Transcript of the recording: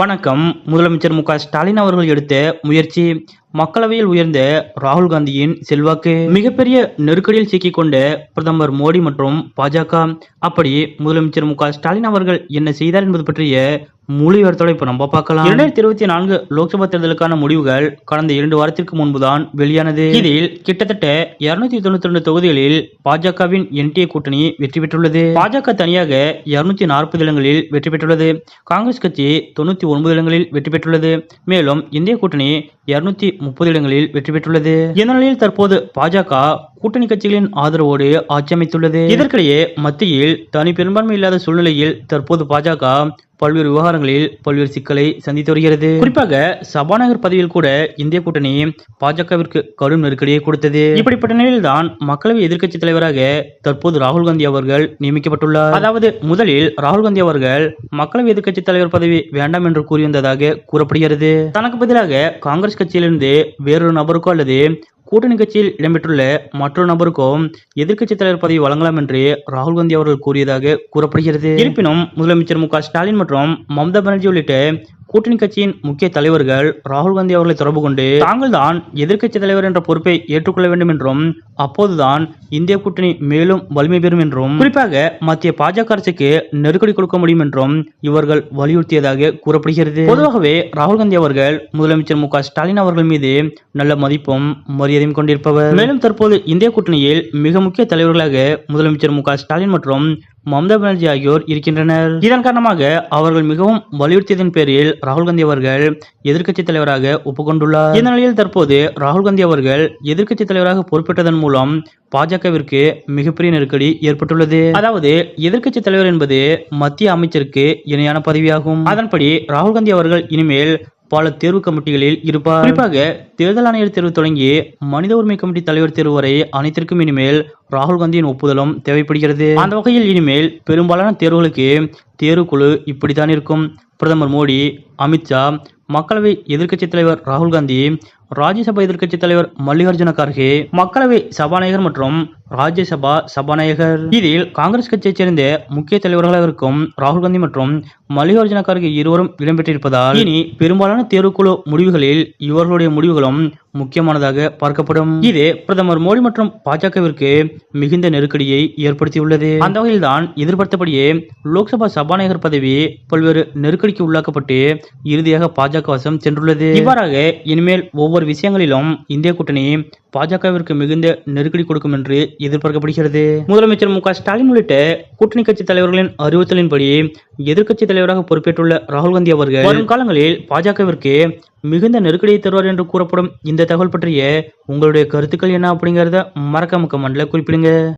வணக்கம். முதலமைச்சர் மு ஸ்டாலின் அவர்கள் எடுத்த முயற்சி மக்களவையில் உயர்ந்த ராகுல் காந்தியின் செல்வாக்கு மிகப்பெரிய நெருக்கடியில் சிக்கிக்கொண்ட பிரதமர் மோடி மற்றும் பாஜக. அப்படி முதலமைச்சர் மு ஸ்டாலின் அவர்கள் என்ன செய்தார் என்பது பற்றிய முழு விவரத்தோட இப்ப நம்ம பார்க்கலாம். இரண்டாயிரத்தி இருபத்தி நான்கு லோக்சபா தேர்தலுக்கான முடிவுகள் கடந்த இரண்டு வாரத்திற்கு முன்புதான் வெளியானது. இதில் கிட்டத்தட்ட இருநூத்தி தொண்ணூத்தி ரெண்டு தொகுதிகளில் பாஜகவின் என்டிஏ கூட்டணி வெற்றி பெற்றுள்ளது. பாஜக தனியாக இருநூத்தி நாற்பது இடங்களில் வெற்றி பெற்றுள்ளது. காங்கிரஸ் கட்சி தொண்ணூத்தி ஒன்பது இடங்களில் வெற்றி பெற்றுள்ளது. மேலும் இந்திய கூட்டணி இருநூத்தி முப்பது இடங்களில் வெற்றி பெற்றுள்ளது. இந்த நிலையில் தற்போது பாஜக கூட்டணி கட்சிகளின் ஆதரவோடு ஆட்சி அமைத்துள்ளது. இதற்கிடையே மத்தியில் தனி பெரும்பான்மை இல்லாத சூழ்நிலையில் தற்போது பாஜக பல்வேறு விவகாரங்களில் பல்வேறு சிக்கலை சந்தித்து வருகிறது. குறிப்பாக சபாநாயகர் பதவியில் கூட இந்திய கூட்டணி பாஜகவிற்கு கடும் நெருக்கடியை கொடுத்தது. இப்படிப்பட்ட நிலையில்தான் மக்களவை எதிர்க்கட்சி தலைவராக தற்போது ராகுல் காந்தி அவர்கள் நியமிக்கப்பட்டுள்ளார். அதாவது முதலில் ராகுல் காந்தி அவர்கள் மக்களவை எதிர்க்கட்சி தலைவர் பதவி வேண்டாம் என்று கூறியிருந்ததாக கூறப்படுகிறது. தனக்கு பதிலாக காங்கிரஸ் கட்சியிலிருந்து வேறொரு நபருக்கோ அல்லது கூட்டணி கட்சியில் இடம்பெற்றுள்ள மற்றொரு நபருக்கும் எதிர்க்கட்சி தலைவர் பதவி வழங்கலாம் என்று ராகுல் காந்தி அவர்கள் கூறியதாக கூறப்படுகிறது. இருப்பினும் முதலமைச்சர் மு க ஸ்டாலின் மற்றும் மம்தா பானர்ஜி உள்ளிட்ட கூட்டணி கட்சியின் முக்கிய தலைவர்கள் ராகுல் காந்தி அவர்களை தொடர்பு கொண்டு தாங்கள் தான் எதிர்க்கட்சி தலைவர் என்ற பொறுப்பை ஏற்றுக்கொள்ள வேண்டும் என்றும் அப்போதுதான் இந்திய கூட்டணி மேலும் வலிமை பெறும் என்றும் குறிப்பாக மத்திய பாஜக அரசுக்கு நெருக்கடி கொடுக்க முடியும் என்றும் இவர்கள் வலியுறுத்தியதாக கூறப்படுகிறது. பொதுவாகவே ராகுல் காந்தி அவர்கள் முதலமைச்சர் மு ஸ்டாலின் அவர்கள் மீது நல்ல மதிப்பும் மரியாதையும் கொண்டிருப்பவர். மேலும் தற்போது இந்திய கூட்டணியில் மிக முக்கிய தலைவர்களாக முதலமைச்சர் மு ஸ்டாலின் மற்றும் மம்தா பானர்ஜி ஆகியோர் இருக்கின்றனர். இதன் காரணமாக அவர்கள் மிகவும் வலியுறுத்தியதன் பேரில் ராகுல் காந்தி அவர்கள் எதிர்க்கட்சி தலைவராக ஒப்புக்கொண்டுள்ளார். இந்த நிலையில் தற்போது ராகுல் காந்தி அவர்கள் எதிர்க்கட்சி தலைவராக பொறுப்பேற்றதன் மூலம் பாஜகவிற்கு மிகப்பெரிய நெருக்கடி ஏற்பட்டுள்ளது. அதாவது எதிர்க்கட்சி தலைவர் என்பது மத்திய அமைச்சருக்கு இணையான பதவியாகும். அதன்படி ராகுல் காந்தி அவர்கள் இனிமேல் பல தேர்வு கமிட்டிகளில் இருப்பார். குறிப்பாக தேர்தல் ஆணையர் தேர்வு தொடங்கி மனித உரிமை கமிட்டி தலைவர் தேர்வு வரை அனைத்திற்கும் இனிமேல் ராகுல் காந்தியின் ஒப்புதலும் தேவைப்படுகிறது. அந்த வகையில் இனிமேல் பெரும்பாலான தேர்வுகளுக்கு தேர்வுக்குழு இப்படித்தான் இருக்கும். பிரதமர் மோடி அமித்ஷா மக்களவை எதிர்க்கட்சி தலைவர் ராகுல் காந்தி ராஜ்யசபா எதிர்க்கட்சி தலைவர் மல்லிகார்ஜுன கார்கே மக்களவை சபாநாயகர் மற்றும் ராஜ்யசபா சபாநாயகர். இதில் காங்கிரஸ் கட்சியைச் சேர்ந்த முக்கிய தலைவர்களாக இருக்கும் ராகுல் காந்தி மற்றும் மல்லிகார்ஜுன கார்கே இருவரும் இடம்பெற்றிருப்பதால் இனி பெரும்பாலான தேர்வுக்குழு முடிவுகளில் இவர்களுடைய முடிவுகளும் முக்கியமானதாக பார்க்கப்படும். இது பிரதமர் மோடி மற்றும் பாஜகவிற்கு மிகுந்த நெருக்கடியை ஏற்படுத்தியுள்ளது. அந்த வகையில்தான் எதிர்பார்த்தபடியே லோக்சபா சபாநாயகர் பதவி பல்வேறு நெருக்கடிக்கு உள்ளாக்கப்பட்டு இறுதியாக பாஜக வசம் சென்றுள்ளது. இவ்வாறாக இனிமேல் ஒவ்வொரு விஷயங்களிலும் இந்திய கூட்டணி பாஜகவிற்கு மிகுந்த நெருக்கடி கொடுக்கும் என்று எதிர்பார்க்கப்படுகிறது. முதலமைச்சர் மு க ஸ்டாலின் உள்ளிட்ட கூட்டணி கட்சி தலைவர்களின் அறிவுறுத்தலின்படி எதிர்க்கட்சி தலைவராக பொறுப்பேற்றுள்ள ராகுல் காந்தி அவர்கள் வரும் காலங்களில் பாஜகவிற்கு மிகுந்த நெருக்கடியை தருவார் என்று கூறப்படும் இந்த தகவல் பற்றிய உங்களுடைய கருத்துக்கள் என்ன அப்படிங்கறத மக்க மண்டல குறிப்பிடுங்க.